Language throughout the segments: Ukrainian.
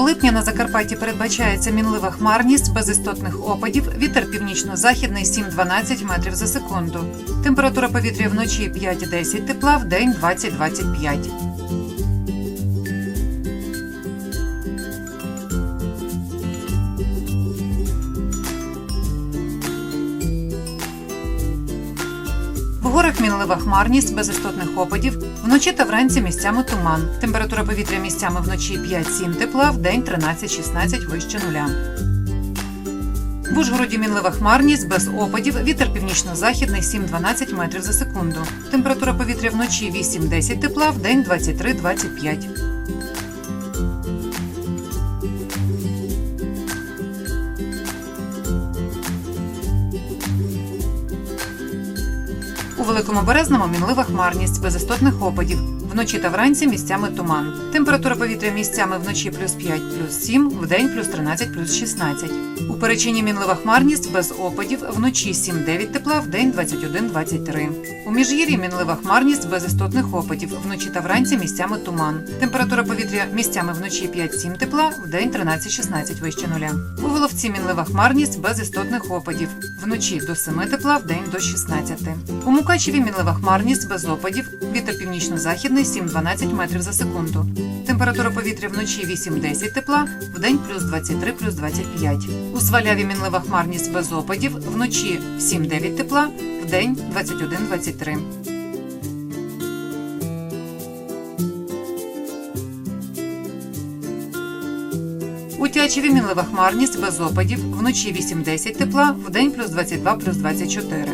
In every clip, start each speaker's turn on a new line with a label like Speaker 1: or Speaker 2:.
Speaker 1: липня на Закарпатті передбачається мінлива хмарність без істотних опадів, вітер північно-західний 7-12 метрів за секунду. Температура повітря вночі 5-10 тепла, в день 20-25. Горах мінлива хмарність без істотних опадів. Вночі та вранці місцями туман. Температура повітря місцями вночі 5-7 тепла, в день 13-16 вище нуля. В Ужгороді мінлива хмарність без опадів. Вітер північно-західний 7-12 метрів за секунду. Температура повітря вночі 8-10 тепла, в день 23-25. У Великому Березному мінлива хмарність без істотних опадів. Вночі та вранці місцями туман. Температура повітря місцями вночі плюс 5, плюс 7, вдень плюс 13, плюс 16. У Перечині мінлива хмарність без опадів. Вночі 7-9 тепла, вдень 21-23. У Міжгір'ї мінлива хмарність без істотних опадів. Вночі та вранці місцями туман. Температура повітря місцями вночі 5-7 тепла, вдень 13-16 вище нуля. У Воловці мінлива хмарність без істотних опадів. Вночі до 7 тепла, вдень до 16. У Мукачеві мінлива хмарність без опадів. Вітер північно-західний 7-12 метрів за секунду. Температура повітря вночі 8-10 тепла, вдень плюс 23, плюс 25. У Сваляві мінлива хмарність без опадів. Вночі 7-9 тепла, вдень 21-23. У Тячеві мінлива хмарність без опадів. Вночі 8-10 тепла, вдень плюс 22, плюс 24.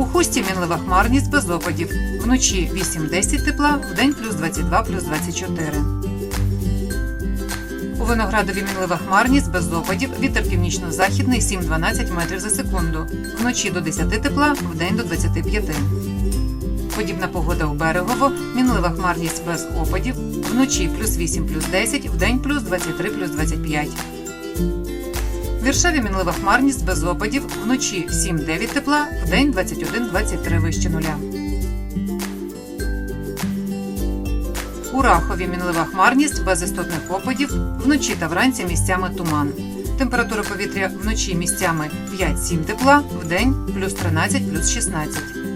Speaker 1: У Хусті мінлива хмарність без опадів. Вночі 8-10 тепла, вдень плюс 22, плюс 24. У Виноградові мінлива хмарність без опадів. Вітер північно-західний 7-12 метрів за секунду. Вночі до 10 тепла, вдень до 25. Подібна погода у Берегово, мінлива хмарність без опадів. Вночі плюс 8, плюс 10, вдень плюс 23, плюс 25. В Віршаві мінлива хмарність без опадів. Вночі 7-9 тепла, вдень 21-23 вище нуля. У Рахові мінлива хмарність без істотних опадів. Вночі та вранці місцями туман. Температура повітря вночі місцями 5-7 тепла, вдень плюс 13, плюс 16.